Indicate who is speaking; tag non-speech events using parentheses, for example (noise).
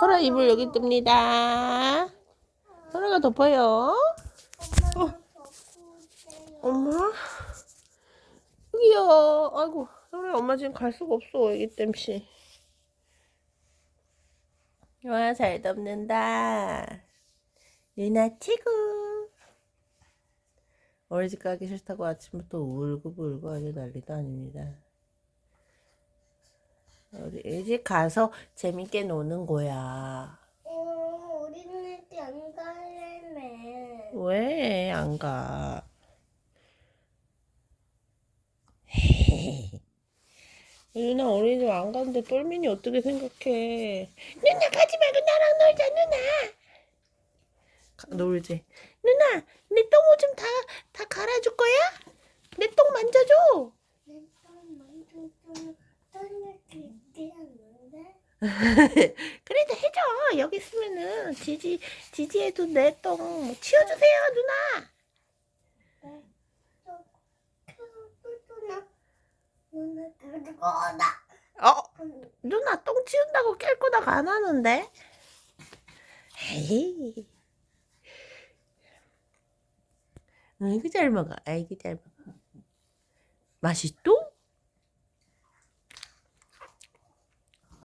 Speaker 1: 소라 이불 여기 뜹니다. 소라가 덮어요. 어. 엄마? 여기요. 아이고, 소라 엄마 지금 갈 수가 없어. 애기 땜시. 와, 잘 덮는다. 유나 최고. 어린이집 가기 싫다고 아침부터 울고불고 아주 난리도 아닙니다. 어린이집 가서 재밌게 노는 거야.
Speaker 2: 어, 어린이집 안 갈래매.
Speaker 1: 왜 안 가? (laughs) 유나 어린이집 안 가는데 똘민이 어떻게 생각해? 누나 가지 말고 나랑 놀자 누나. 가- 놀지. 누나 내 똥 오줌 다 다 갈아줄 거야? 내 똥 만져줘.
Speaker 2: 내똥 만져주면 떠날 수 있지 않는데? (laughs)
Speaker 1: 그래도 해줘. 여기 있으면은 지지 지지해도 내똥 치워주세요 누나. 어 누나 똥 치운다고 깰 거다가 안 하는데. 에이. 아이고 잘 먹어. 아이고 잘 먹어. 맛있도?